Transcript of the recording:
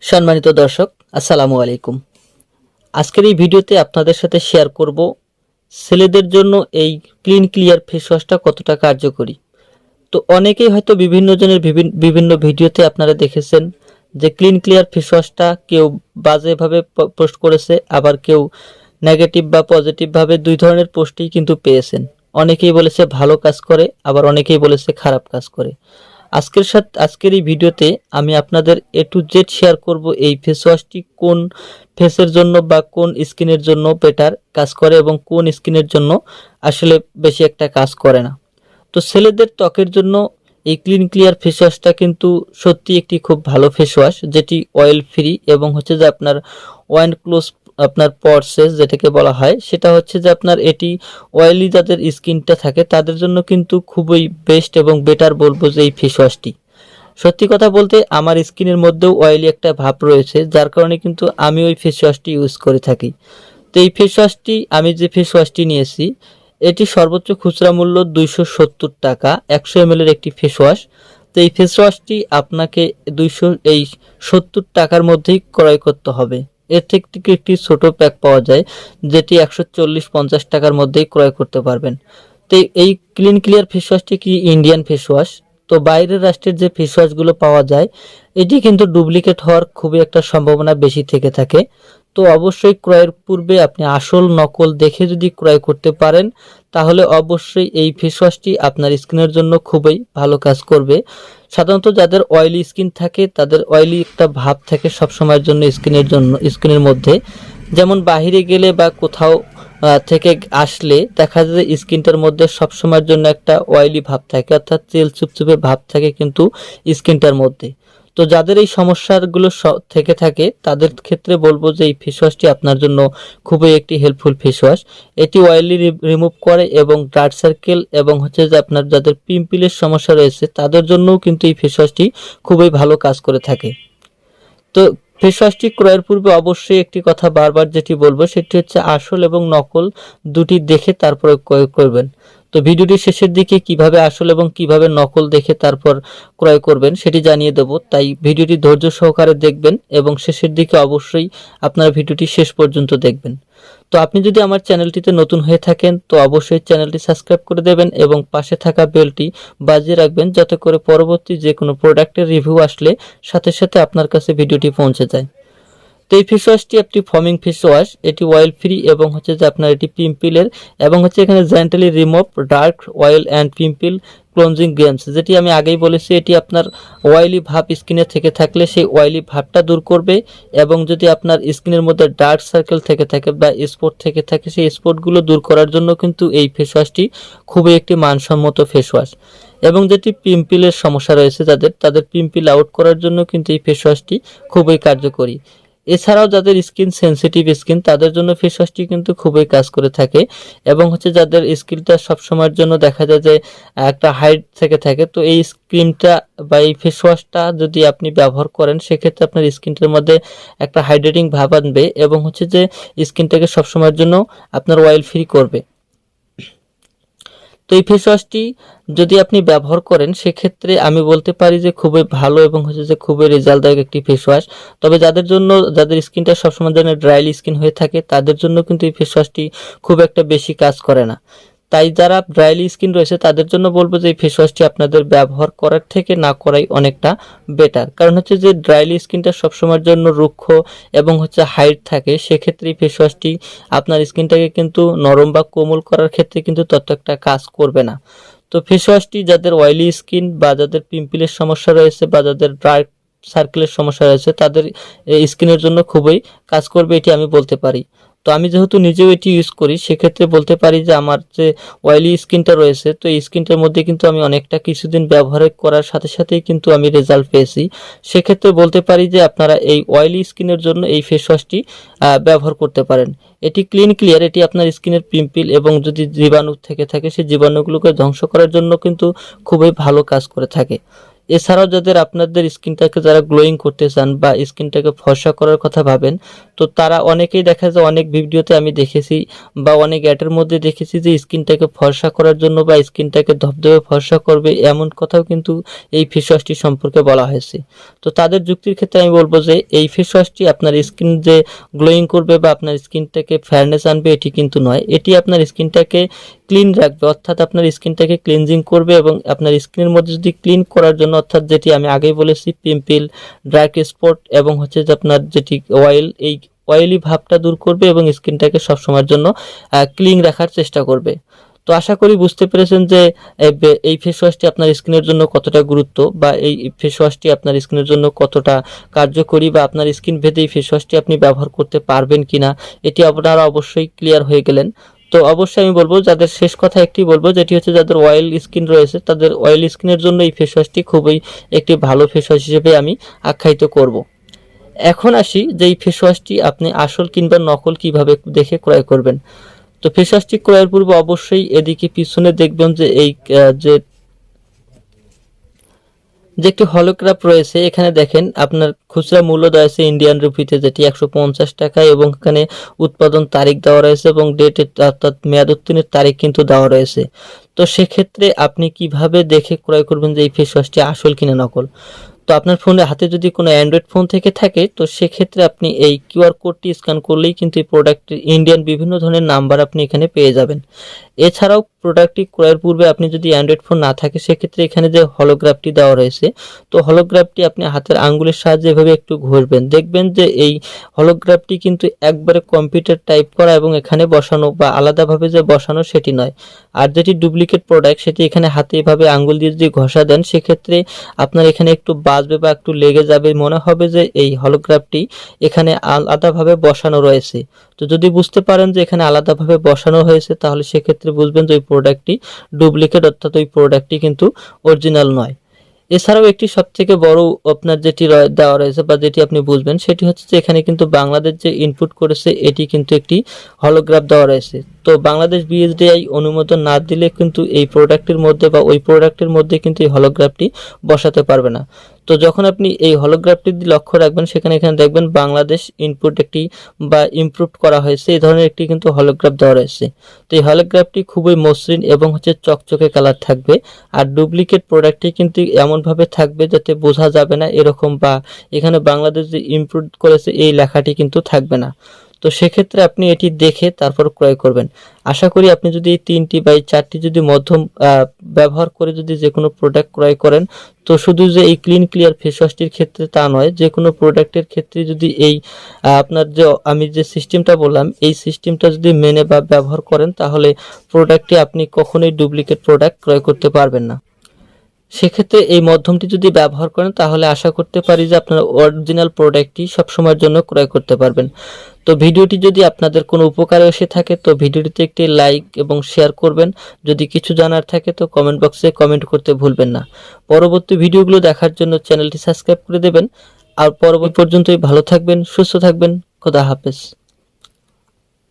সম্মানিত দর্শক, আসসালামু আলাইকুম। আজকের এই ভিডিওতে আপনাদের সাথে শেয়ার করব ছেলেদের জন্য এই ক্লিন ক্লিয়ার ফেস ওয়াশটা কতটা কার্যকরী। তো অনেকেই হয়তো বিভিন্ন জনের বিভিন- বিভিন্ন ভিডিওতে আপনারা দেখেছেন যে ক্লিন ক্লিয়ার ফেস ওয়াশটা কেউ বাজেভাবে পোস্ট করেছে, আবার কেউ নেগেটিভ বা পজিটিভভাবে দুই ধরনের পোস্টই কিন্তু পেয়েছেন। অনেকেই বলেছে ভালো কাজ করে, আবার অনেকেই বলেছে খারাপ কাজ করে। আজকের সাথে আজকের এই ভিডিওতে আমি আপনাদের এ টু জেড শেয়ার করব এই ফেস ওয়াশটি কোন ফেসের জন্য বা কোন স্কিনের জন্য বেটার কাজ করে এবং কোন স্কিনের জন্য আসলে বেশি একটা কাজ করে না। তো ছেলেদের ত্বকের জন্য এই ক্লিন ক্লিয়ার ফেস ওয়াশটা কিন্তু সত্যি একটি খুব ভালো ফেস ওয়াশ যেটি অয়েল ফ্রি এবং হচ্ছে যে আপনার ওয়াইন ক্লোজ আপনার পরসেস যেটাকে বলা হয়, সেটা হচ্ছে যে আপনার এটি অয়েলি যাদের স্কিনটা থাকে তাদের জন্য কিন্তু খুবই বেস্ট এবং বেটার বলব যে এই ফেস ওয়াশটি সত্যি কথা বলতে আমার স্কিনের মধ্যেও অয়েলি একটা ভাব রয়েছে, যার কারণে কিন্তু আমি ওই ফেস ওয়াশটি ইউজ করে থাকি। তো এই ফেস ওয়াশটি আমি যে ফেস ওয়াশটি নিয়েছি, এটি সর্বোচ্চ খুচরা মূল্য দুইশো সত্তর টাকা, একশো এম এর একটি ফেস ওয়াশ তো এই ফেস ওয়াশটি আপনাকে দুইশো, এই সত্তর টাকার মধ্যেই ক্রয় করতে হবে। এর থেকে একটি ছোট প্যাক পাওয়া যায়, যেটি একশো চল্লিশ পঞ্চাশ টাকার মধ্যেই ক্রয় করতে পারবেন। তো এই ক্লিন ক্লিয়ার ফেস ওয়াশটি কি ইন্ডিয়ান ফেস ওয়াশ তো বাইরের রাষ্ট্রের যে ফেস ওয়াশগুলো পাওয়া যায়, এটি কিন্তু ডুপ্লিকেট হওয়ার খুবই একটা সম্ভাবনা বেশি থেকে থাকে। তো অবশ্যই ক্রয়ের পূর্বে আপনি আসল নকল দেখে যদি ক্রয় করতে পারেন, তাহলে অবশ্যই এই ফেস ওয়াশটি আপনার স্কিনের জন্য খুবই ভালো কাজ করবে। সাধারণত যাদের অয়েলি স্কিন থাকে, তাদের অয়েলি একটা ভাব থাকে সবসময়ের জন্য স্কিনের জন্য, স্কিনের মধ্যে। যেমন বাইরে গেলে বা কোথাও থেকে আসলে দেখা যায় স্কিনটার মধ্যে সবসময়ের জন্য একটা অয়েলি ভাব থাকে, অর্থাৎ তেল চুপচুপে ভাব থাকে কিন্তু স্কিনটার মধ্যে। তো যাদের এই সমস্যাগুলো থেকে থাকে, তাদের ক্ষেত্রে বলব যে এই ফেস ওয়াশটি আপনার জন্য খুবই একটি হেল্পফুল ফেস ওয়াশ এটি অয়েলি রিমুভ করে এবং ডার্ক সার্কেল এবং হচ্ছে যে আপনার যাদের পিম্পলের সমস্যা রয়েছে, তাদের জন্যও কিন্তু এই ফেস ওয়াশটি খুবই ভালো কাজ করে থাকে। তো ফেস ওয়াশটি ক্রয়ের পূর্বে অবশ্যই একটি কথা বারবার যেটি বলব, সেটি হচ্ছে আসল এবং নকল দুটি দেখে তারপরে ক্রয় করবেন। তো ভিডিওটির শেষের দিকে কীভাবে আসল এবং কীভাবে নকল দেখে তারপর ক্রয় করবেন সেটি জানিয়ে দেবো। তাই ভিডিওটি ধৈর্য সহকারে দেখবেন এবং শেষের দিকে অবশ্যই আপনার ভিডিওটি শেষ পর্যন্ত দেখবেন। তো আপনি যদি আমার চ্যানেলটিতে নতুন হয়ে থাকেন, তো অবশ্যই চ্যানেলটি সাবস্ক্রাইব করে দেবেন এবং পাশে থাকা বেলটি বাজিয়ে রাখবেন যাতে করে পরবর্তী যে কোনো প্রোডাক্টের রিভিউ আসলে সাথে সাথে আপনার কাছে ভিডিওটি পৌঁছে যায়। তো এই ফেস ওয়াশটি একটি ফর্মিং ফেস ওয়াশ এটি অয়েল ফ্রি এবং হচ্ছে যে আপনার এটি পিম্পিলের এবং হচ্ছে এখানে gently remove dark oil and pimple cleansing games যেটি আমি আগেই বলেছি এটি আপনার অয়েলি ভাব স্কিনে থেকে থাকলে সেই অয়েলি ভাবটা দূর করবে এবং যদি আপনার স্কিনের মধ্যে ডার্ক সার্কেল থেকে থাকে বা স্পট থেকে থাকে সেই স্পটগুলো দূর করার জন্য কিন্তু এই ফেস ওয়াশটি খুবই একটি মানসম্মত ফেস ওয়াশ এবং যেটি পিম্পিলের সমস্যা রয়েছে যাদের, তাদের পিম্পিল আউট করার জন্য কিন্তু এই ফেস ওয়াশটি খুবই কার্যকরী। এছাড়াও যাদের স্কিন সেন্সিটিভ স্কিন তাদের জন্য ফেস ওয়াশটি কিন্তু খুবই কাজ করে থাকে। এবং হচ্ছে যাদের স্কিনটা সবসময়ের জন্য দেখা যায় যে, একটা হাইট থেকে থাকে, তো এই ক্রিমটা বা এই ফেস ওয়াশটা যদি আপনি ব্যবহার করেন, সেক্ষেত্রে আপনার স্কিনটার মধ্যে একটা হাইড্রেটিং ভাব আনবে এবং হচ্ছে যে স্কিনটাকে সবসময়ের জন্য আপনার অয়েল ফ্রি করবে। তো এই ফেস ওয়াশটি যদি আপনি ব্যবহার করেন, সেক্ষেত্রে আমি বলতে পারি যে খুবই ভালো এবং হচ্ছে যে খুবই রেজাল্টদায়ক একটি ফেস ওয়াশ তবে যাদের জন্য, যাদের স্কিনটা সবসময় যেন ড্রাইলি স্কিন হয়ে থাকে, তাদের জন্য কিন্তু এই ফেস ওয়াশটি খুব একটা বেশি কাজ করে না। তাই যারা ড্রাইলি স্কিন রয়েছে, তাদের জন্য বলব যে এই ফেস ওয়াশটি আপনাদের ব্যবহার করার থেকে না করাই অনেকটা বেটার কারণ হচ্ছে যে ড্রাইলি স্কিনটা সবসময়ের জন্য রুক্ষ এবং হচ্ছে হাইট থাকে, সেক্ষেত্রে এই ফেস ওয়াশটি আপনার স্কিনটাকে কিন্তু নরম বা কোমল করার ক্ষেত্রে কিন্তু তত একটা কাজ করবে না। তো ফেস ওয়াশটি যাদের অয়েলি স্কিন বা যাদের পিম্পলের সমস্যা রয়েছে বা যাদের ড্রাই সার্কেলের সমস্যা রয়েছে, তাদের স্কিনের জন্য খুবই কাজ করবে, এটি আমি বলতে পারি। তো আমি যেহেতু নিজেও এটি ইউজ করি, সেক্ষেত্রে বলতে পারি যে আমার যে অয়েলি স্কিনটা রয়েছে, তো এই স্কিনটার মধ্যে কিন্তু আমি অনেকটা কিছুদিন ব্যবহার করার সাথে সাথেই কিন্তু আমি রেজাল্ট পেয়েছি। সেক্ষেত্রে বলতে পারি যে আপনারা এই অয়েলি স্কিনের জন্য এই ফেস ওয়াশটি ব্যবহার করতে পারেন। এটি ক্লিন ক্লিয়ার এটি আপনার স্কিনের পিম্পল এবং যদি জীবাণু থেকে থাকে, সেই জীবাণুগুলোকে ধ্বংস করার জন্য কিন্তু খুবই ভালো কাজ করে থাকে। এছাড়াও যাদের আপনাদের স্কিনটাকে যারা গ্লোয়িং করতে চান বা স্কিনটাকে ফর্সা করার কথা ভাবেন, তো তারা অনেকেই দেখা যায় অনেক ভিডিওতে আমি দেখেছি বা অনেক অ্যাডের মধ্যে দেখেছি যে স্কিনটাকে ফর্সা করার জন্য বা স্কিনটাকে ধবধবে ফর্সা করবে এমন কথাও কিন্তু এই ফেস ওয়াশটি সম্পর্কে বলা হয়েছে। তো তাদের যুক্তির ক্ষেত্রে আমি বলব যে এই ফেস ওয়াশটি আপনার স্কিন যে গ্লোয়িং করবে বা আপনার স্কিনটাকে ফেয়ারনেস আনবে এটি কিন্তু নয়। এটি আপনার স্কিনটাকে ক্লিন রাখবে, অর্থাৎ আপনার স্কিনটাকে ক্লিনজিং করবে এবং আপনার স্কিনের মধ্যে যদি ক্লিন করার জন্য, অর্থাৎ যেটি আমি আগেই বলেছি পিম্পল ড্রাক স্পট এবং হচ্ছে যে আপনার যেটি অয়েল এই অয়েলি ভাবটা দূর করবে এবং স্কিনটাকে সবসময়ের জন্য ক্লিন রাখার চেষ্টা করবে। তো আশা করি বুঝতে পেরেছেন যে, এই ফেস ওয়াশটি আপনার স্কিনের জন্য কতটা গুরুত্ব বা এই ফেস ওয়াশটি আপনার স্কিনের জন্য কতটা কার্যকরী বা আপনার স্কিন ভেদে এই ফেস ওয়াশটি আপনি ব্যবহার করতে পারবেন কিনা, এটি আপনারা অবশ্যই ক্লিয়ার হয়ে গেলেন। তো অবশ্যই আমি বলব, যাদের শেষ কথা একটি বলব, যেটি হচ্ছে যাদের অয়েল স্কিন রয়েছে, তাদের অয়েল স্কিনের জন্য এই ফেস ওয়াশটি খুবই একটি ভালো ফেস ওয়াশ হিসেবে আমি আখ্যায়িত করব। এখন আসি যে এই ফেস ওয়াশটি আপনি আসল কিংবা নকল কীভাবে দেখে ক্রয় করবেন। তো ফেস ওয়াশটি ক্রয়ের পূর্বে অবশ্যই এদিকে পিছনে দেখবেন যে এই যে যে একটি হলোগ্রাফ রয়েছে, এখানে দেখেন আপনার খুচরা মূল্য আছে ইন্ডিয়ান রুপিতে যেটি একশো পঞ্চাশ টাকায় এবং এখানে উৎপাদন তারিখ দেওয়া রয়েছে এবং ডেটের অর্থাৎ মেয়াদ উত্তীর্ণের তারিখ কিন্তু দেওয়া রয়েছে। তো সেক্ষেত্রে আপনি কীভাবে দেখে ক্রয় করবেন যে এই ফেস ওয়াশটি আসল কিনা নকল? তো আপনার ফোনে হাতে যদি কোনো অ্যান্ড্রয়েড ফোন থেকে থাকে, তো সেক্ষেত্রে আপনি এই কিউআর কোডটি স্ক্যান করলেই কিন্তু এই প্রোডাক্টের ইন্ডিয়ান বিভিন্ন ধরনের নাম্বার আপনি এখানে পেয়ে যাবেন। এছাড়াও প্রোডাক্টটি ক্রয়ের পূর্বে আপনি যদি অ্যান্ড্রয়েড ফোন না থাকে, সেক্ষেত্রে এখানে যে হলোগ্রাফটি দেওয়া রয়েছে, তো হলোগ্রাফটি আপনি হাতের আঙ্গুলের সাহায্যে এভাবে একটু ঘুরবেন। দেখবেন যে এই হলোগ্রাফটি কিন্তু একবারে কম্পিউটার টাইপ করা এবং এখানে বসানো বা আলাদাভাবে যে বসানো সেটি নয়। আর যেটি ডুপ্লিকেট প্রোডাক্ট সেটি এখানে হাতে এভাবে আঙ্গুল দিয়ে যদি ঘষা দেন, সেক্ষেত্রে আপনার এখানে একটু বাজবে বা একটু লেগে যাবে। মনে হবে যে এই হলোগ্রাফটি এখানে আলাদাভাবে বসানো রয়েছে। তো যদি বুঝতে পারেন যে এখানে আলাদাভাবে বসানো হয়েছে, তাহলে সেক্ষেত্রে বুঝবেন যে ওই প্রোডাক্টটি ডুপ্লিকেট অর্থাৎ ওই প্রোডাক্টটি কিন্তু অরিজিনাল নয়। এছাড়াও একটি সবথেকে বড় আপনার যেটি দেওয়া রয়েছে বা যেটি আপনি বুঝবেন, সেটি হচ্ছে যে এখানে কিন্তু বাংলাদেশ যে ইনপুট করেছে, এটি কিন্তু একটি হলোগ্রাফ দেওয়া রয়েছে। তো বাংলাদেশ বিএসডিআই অনুমোদন না দিলে কিন্তু এই প্রোডাক্টের মধ্যে বা ওই প্রোডাক্টের মধ্যে কিন্তু এই হলোগ্রাফটি বসাতে পারবে না। তো যখন আপনি এই হলোগ্রাফটি লক্ষ্য রাখবেন, সেখানে এখানে দেখবেন বাংলাদেশ ইনপুট একটি বা ইমপ্রুভ করা হয়েছে। এই ধরনের একটি কিন্তু হলোগ্রাফ দেওয়া রয়েছে। তো এই হলোগ্রাফটি খুবই মসৃণ এবং হচ্ছে চকচকে কালার থাকবে। আর ডুপ্লিকেট প্রোডাক্টটি কিন্তু এমনভাবে থাকবে যাতে বোঝা যাবে না এরকম বা এখানে বাংলাদেশ যে ইমপ্রুভ করেছে, এই লেখাটি কিন্তু থাকবে না। তো সেক্ষেত্রে আপনি এটি দেখে তারপর ক্রয় করবেন। আশা করি আপনি যদি তিনটি বা চারটি যদি মধ্যম ব্যবহার করে যদি যে কোনো প্রোডাক্ট ক্রয় করেন, তো শুধু যে এই ক্লিন ক্লিয়ার ফেস ওয়াশটির ক্ষেত্রে তা নয় যে কোনো প্রোডাক্টের ক্ষেত্রে যদি এই আপনার যে, আমি যে সিস্টেমটা বললাম, এই সিস্টেমটা যদি মেনে বা ব্যবহার করেন, তাহলে প্রোডাক্টটি আপনি কখনোই ডুপ্লিকেট প্রোডাক্ট ক্রয় করতে পারবেন না। সেক্ষেত্রে এই মাধ্যমটি যদি ব্যবহার করেন, তাহলে আশা করতে পারি যে আপনার অরিজিনাল প্রোডাক্টটি সবসময়ের জন্য ক্রয় করতে পারবেন। তো ভিডিওটি যদি আপনাদের কোনো উপকারে এসে থাকে, তো ভিডিওটিতে একটি লাইক এবং শেয়ার করবেন। যদি কিছু জানার থাকে, তো কমেন্ট বক্সে কমেন্ট করতে ভুলবেন না। পরবর্তী ভিডিওগুলো দেখার জন্য চ্যানেলটি সাবস্ক্রাইব করে দেবেন। আর পরবর্তী পর্যন্তই ভালো থাকবেন, সুস্থ থাকবেন। খোদা হাফেজ।